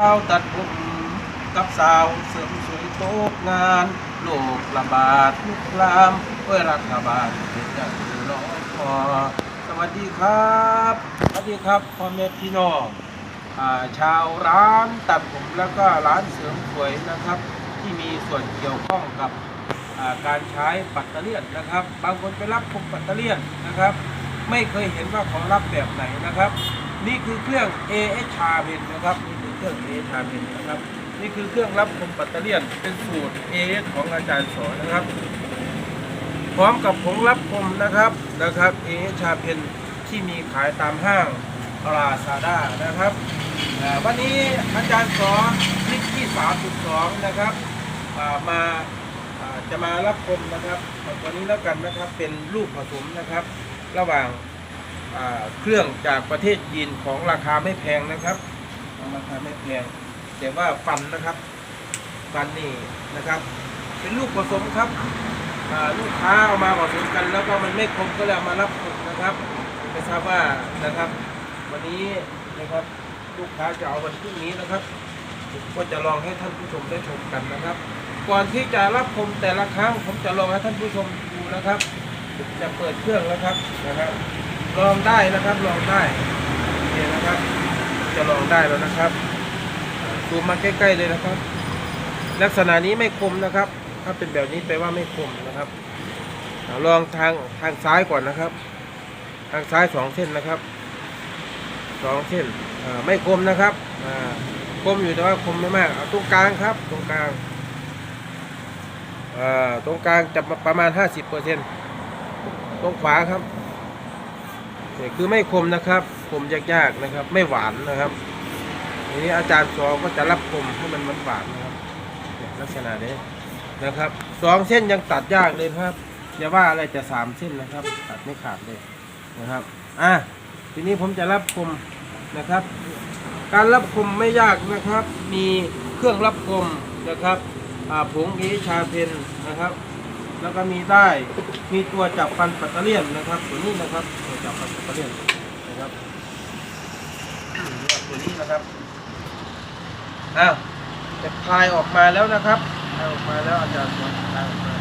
สาวตัดผมกับสาวเสริมสวยโต๊ะงานโรคระบาดลุกลามเพื่อรัฐบาลเป็นอย่างที่ร้องขอสวัสดีครับ สวัสดีครับพ่อแม่พี่น้องชาวร้านตัดผมแล้วก็ร้านเสริมสวยนะครับ ที่มีส่วนเกี่ยวข้องกับการใช้ปัตเตอร์เลียนนะครับ บางคนไปรับผมปัตเตอร์เลียนนะครับ ไม่เคยเห็นว่าเขารับแบบไหนนะครับ นี่คือเครื่อง AH ชาเพนนะครับ รื่อง AH ชาเพนนะครับ นี่คือเครื่องรับคมปัตเตอร์เลียนเป็นสูตร AH ของอาจารย์สอนนะครับ พร้อมกับผงรับคมนะครับนะครับ AH ชาเพนที่มีขายตามห้างปราซาด้านะครับวันนี้อาจารย์สอนคลิปที่ 3.2 นะครับามาจะมารับคมนะครับตัวนี้แล้วกันนะครับเป็นลูกผสมนะครับ ระหว่างาเครื่องจากประเทศจีนของราคาไม่แพงนะครับ ราคาไม่แพงแต่ว่าฟันนะครับฟันนี่นะครับ เป็นลูกผสมครับลูกค้าเอามาผสมกัน แล้วก็มันไม่คมก็เลยมารับคมนะครับไม่ทราบว่านะครับ วันนี้นะครับลูกค้าจะเอาวันพรุ่งนี้นะครับก็จะลองให้ท่านผู้ชมได้ชมกันนะครับ ก่อนที่จะรับคมแต่ละครั้งผมจะลองให้ท่านผู้ชมดูนะครับจะเปิดเครื่องแล้วครับนะครับ ลองได้นะครับลองได้นี่นะครับ จะลองได้แล้วนะครับซูมมาใกล้ๆเลยนะครับ ลักษณะนี้ไม่คมนะครับ ถ้าเป็นแบบนี้แปลว่าไม่คมนะครับลองทางทางซ้ายก่อนนะครับ ทางซ้ายสองเส้นนะครับสองเส้นไม่คมนะครับคมอยู่แต่ว่าคมไม่มากเอาตรงกลางครับตรงกลางตรงกลางจะประมาณ 50%ตรงขวาครับ นี่คือไม่คมนะครับคมยากๆนะครับ ไม่หวานนะครับทีนี้อาจารย์สองก็จะรับคมให้มันหวานนะครับลักษณะนี้นะครับสองเส้นยังตัดยากเลยครับอย่าว่าอะไรจะสามเส้นนะครับ ตัดไม่ขาดเลยนะครับอะทีนี้ผมจะรับคมนะครับ การรับคมไม่ยากนะครับ มีเครื่องรับคมนะครับผงเอชาเพนนะครับ แล้วก็มีได้มีตัวจับฟันปัตเตอร์เลียนนะครับตัวนี้นะครับ จับฟันปัตเตอร์เลียนนะครับตัวนี้นะครับอ้าวจะคลายออกมาแล้วนะครับคลายออกมาแล้วอาจารย์สอนคลายออกมา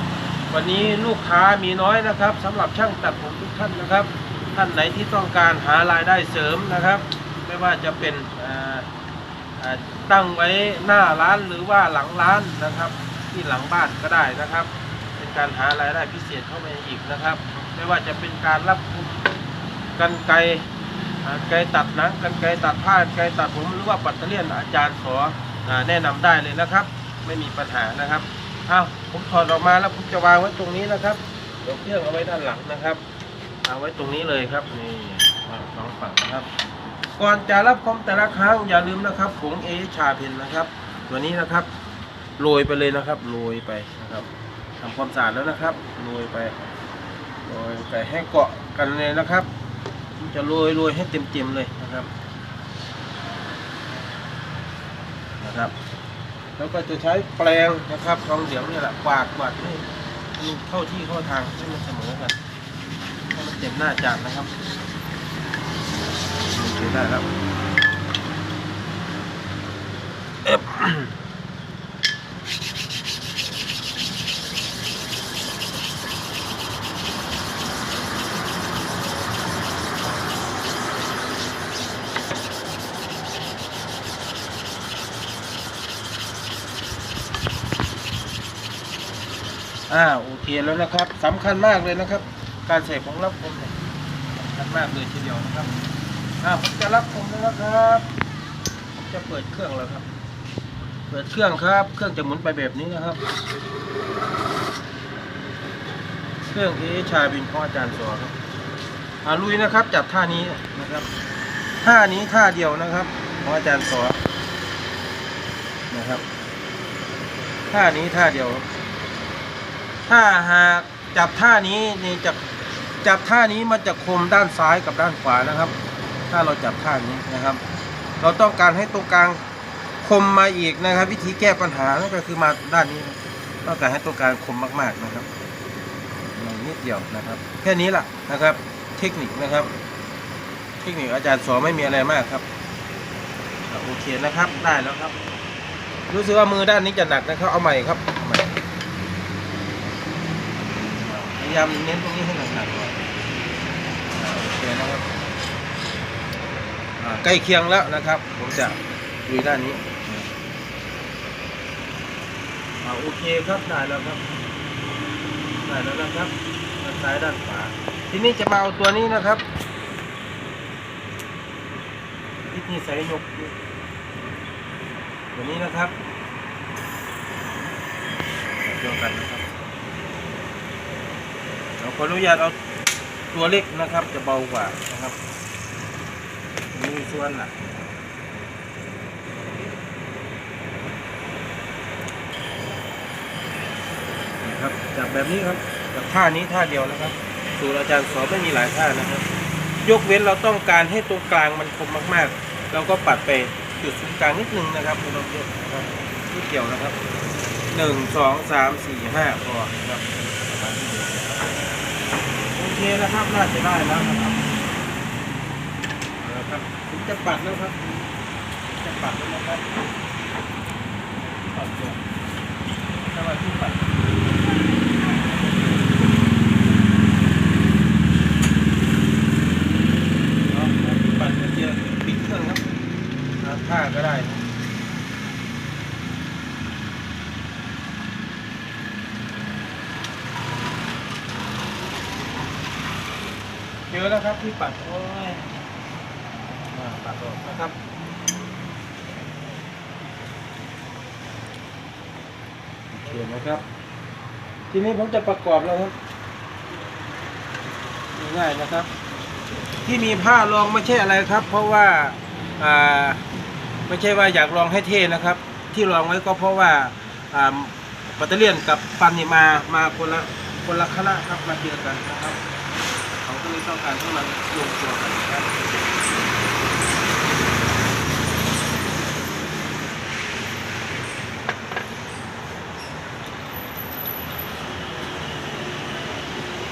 วันนี้ลูกค้ามีน้อยนะครับสำหรับช่างตัดผมทุกท่านนะครับ ท่านไหนที่ต้องการหารายได้เสริมนะครับ ไม่ว่าจะเป็นอ่าอ่าตั้งไว้หน้าร้านหรือว่าหลังร้านนะครับ ที่หลังบ้านก็ได้นะครับ เป็นการหารายได้พิเศษเข้ามาอีกนะครับ ไม่ว่าจะเป็นการรับ กันไก่ไกตัดหนังกันไกตัดผ้าไกตัดผมหรือว่าปัตเตอร์เลียนอาจารย์ขอแนะนำได้เลยนะครับ ไม่มีปัญหานะครับอ้าวผมถอดออกมาแล้วผมจะวางไว้ตรงนี้นะครับเดี๋ยวเครื่องเอาไว้ด้านหลังนะครับเอาไว้ตรงนี้เลยครับนี่สองฝั่งนะครับก่อนจะรับคอมแต่ละครั้งอย่าลืมนะครับผงเอชาเพนนะครับ ตัวนี้นะครับโรยไปเลยนะครับโรยไปนะครับทำความสะอาดแล้วนะครับโรยไปโรยไปให้เกาะกันเลยนะครับ จะโรยโรยให้เต็มๆเลยนะครับนะครับ แล้วก็จะใช้แปรงนะครับทองเหลืองนี่แหละกวาดกวาดให้เข้าที่เข้าทางให้มันเสมอกันให้มันเต็มหน้าจานนะครับโอเคได้ครับ อ่าโอเคแล้วนะครับสำคัญมากเลยนะครับ การใส่ของรับคมเนี่ยสำคัญมากเลยทีเดียวนะครับอ่าผมจะรับคมแล้วนะครับผมจะเปิดเครื่องแล้วครับ เปิดเครื่องครับ เครื่องจะหมุนไปแบบนี้นะครับ เครื่องเอชาบินของอาจารย์สอครับอ่าลุยนะครับจับท่านี้นะครับท่านี้ท่าเดียวนะครับของอาจารย์สอนะครับท่านี้ท่าเดียว ถ้าหากจับท่านี้นี่จะจับท่านี้มันจะคมด้านซ้ายกับด้านขวานะครับ ถ้าเราจับท่านี้นะครับ เราต้องการให้ตรงกลางคมมาอีกนะครับ วิธีแก้ปัญหานั่นก็คือมาด้านนี้ต้องการให้ตรงกลางคมมากๆนะครับนิดเดียวนะครับ แค่นี้แหละนะครับ เทคนิคนะครับ เทคนิคอาจารย์สอนไม่มีอะไรมากครับโอเคนะครับได้แล้วครับ รู้สึกว่ามือด้านนี้จะหนักนะครับเอาใหม่ครับเอาใหม่ ยายามเน้นตรงนี้ให้หนักๆหน่อยโอเคนะครับใกล้เคียงแล้วนะครับ ผมจะดูด้านนี้โอเคครับได้แล้วครับได้แล้วนะครับด้านซ้ายด้านขวาทีนี้จะมาเอาตัวนี้นะครับวิธีใส่ยกตัวนี้นะครับเดียวกันนะครับ ขออนุญาตเอาตัวเล็กนะครับ จะเบากว่านะครับมีส่วนหนักนะครับจับแบบนี้ครับจับท่านี้ท่าเดียวนะครับ สูตรอาจารย์สอนไม่มีหลายท่านะครับ ยกเว้นเราต้องการให้ตรงกลางมันคมมากๆ เราก็ปัดไปจุดศูนย์กลางนิดนึงนะครับไม่ต้องเยอะนะครับที่เกี่ยวนะครับหนึ่งสองสามสี่ห้าพอนะครับประมาณนี้นะครับ โอเคนะครับน่าจะได้แล้วนะครับครับผมจะปัดแล้วครับจะปัดแล้วนะครับปัดตัวสมาธิปัดเนาะปัดเจอปิดเครื่องครับท่าก็ได้นะเจ อแล้วครับที่ปัดโอ้ยอ่าปัดออกนะครับ โอเคนะครับ ทีนี้ผมจะประกอบแล้วครับง่ายๆนะครับ ที่มีผ้ารองไม่ใช่อะไรครับ เพราะว่าอ่าไม่ใช่ว่าอยากลองให้เท่นะครับ ที่รองไว้ก็เพราะว่าอ่าปัตเตอร์เลียนกับปันนี่มามาคนละคนละคณะครับมาเจอกันนะครับ เขาก็เลยต้องการให้มันลงตัวกันนะครับ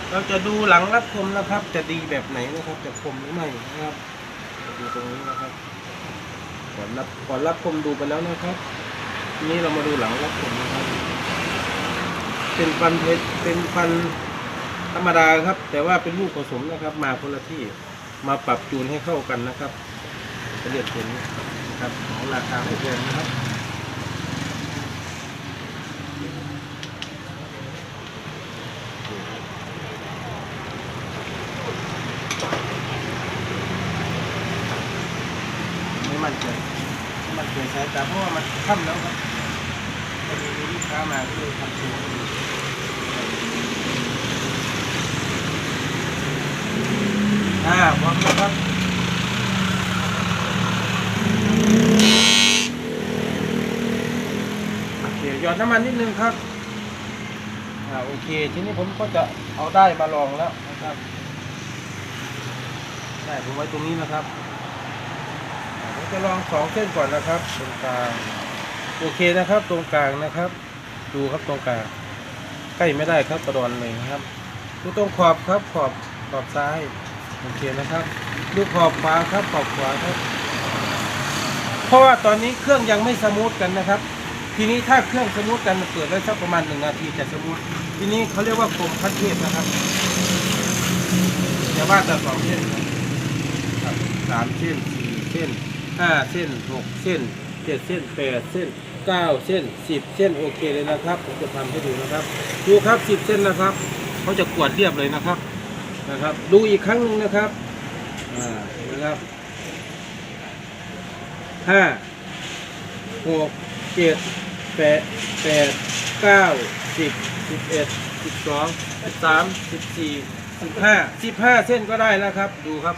เราจะดูหลังรับคมนะครับ จะดีแบบไหนนะครับ จะคมหรือไม่นะครับดูตรงนี้นะครับก่อนรับก่อนรับคมดูไปแล้วนะครับทีนี้เรามาดูหลังรับคมนะครับ เป็นฟันเพชรเป็นฟัน ธรรมดาครับ แต่ว่าเป็นลูกผสมนะครับ มาคนละที่มาปรับจูนให้เข้ากันนะครับจะเรียกเห็นนะครับของราคาไม่แพงนะครับไม่มั่นใจไม่มั่นใจใช้แต่เพราะว่ามันค่ำแล้วครับพอดีมีลูกค้ามาก็เลยทำโชว์ให้ดู อ่าพร้อมแล้วครับโอเคหยอดน้ำมันนิดนึงครับอ่าโอเค ทีนี้ผมก็จะเอาได้มาลองแล้วนะครับได้ผมไว้ตรงนี้นะครับผมจะลองสองเส้นก่อนนะครับ ตรงกลางโอเคนะครับ ตรงกลางนะครับ ดูครับตรงกลางใกล้ไม่ได้ครับกระดอนเลยนะครับดูตรงขอบครับขอบขอบซ้าย โอเคนะครับดูขอบขวาครับขอบขวาครับ เพราะว่าตอนนี้เครื่องยังไม่สมูทกันนะครับ ทีนี้ถ้าเครื่องสมูทกันมันเปิดได้สักประมาณหนึ่งนาทีจะสมูททีนี้เขาเรียกว่าคมคัดเทพนะครับอย่าว่าแต่สองเส้นครับสามเส้นสี่เส้นห้าเส้นหกเส้นเจ็ดเส้นแปดเส้นเก้าเส้นสิบเส้นโอเคเลยนะครับ ผมจะทำให้ดูนะครับ ดูครับสิบเส้นนะครับเขาจะกวดเรียบเลยนะครับ นะครับ ดูอีกครั้งหนึ่งนะครับอ่านไหมครับห้าหกเจ็ดแปดแปดเก้าสิบสิบเอ็ดสิบสองสิบสามสิบสี่สิบห้าสิบห้าเส้นก็ได้นะครับ ดูครับ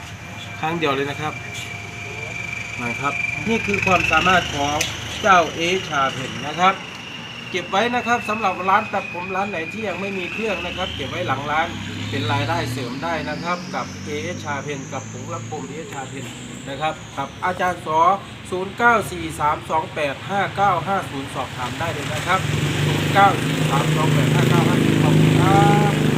ครั้งเดียวเลยนะครับนะครับ นี่คือความสามารถของเจ้าเอชาเพนนะครับ เก็บไว้นะครับสำหรับร้านตัดผมร้านไหนที่ยังไม่มีเครื่องนะครับ เก็บไว้หลังร้านเป็นรายได้เสริมได้นะครับ กับเอชาเพนกับผงรับผมเอชาเพนนะครับกับอาจารย์สอ0943285950 สอบถามได้เลยนะครับ 0943285950ขอบคุณครับ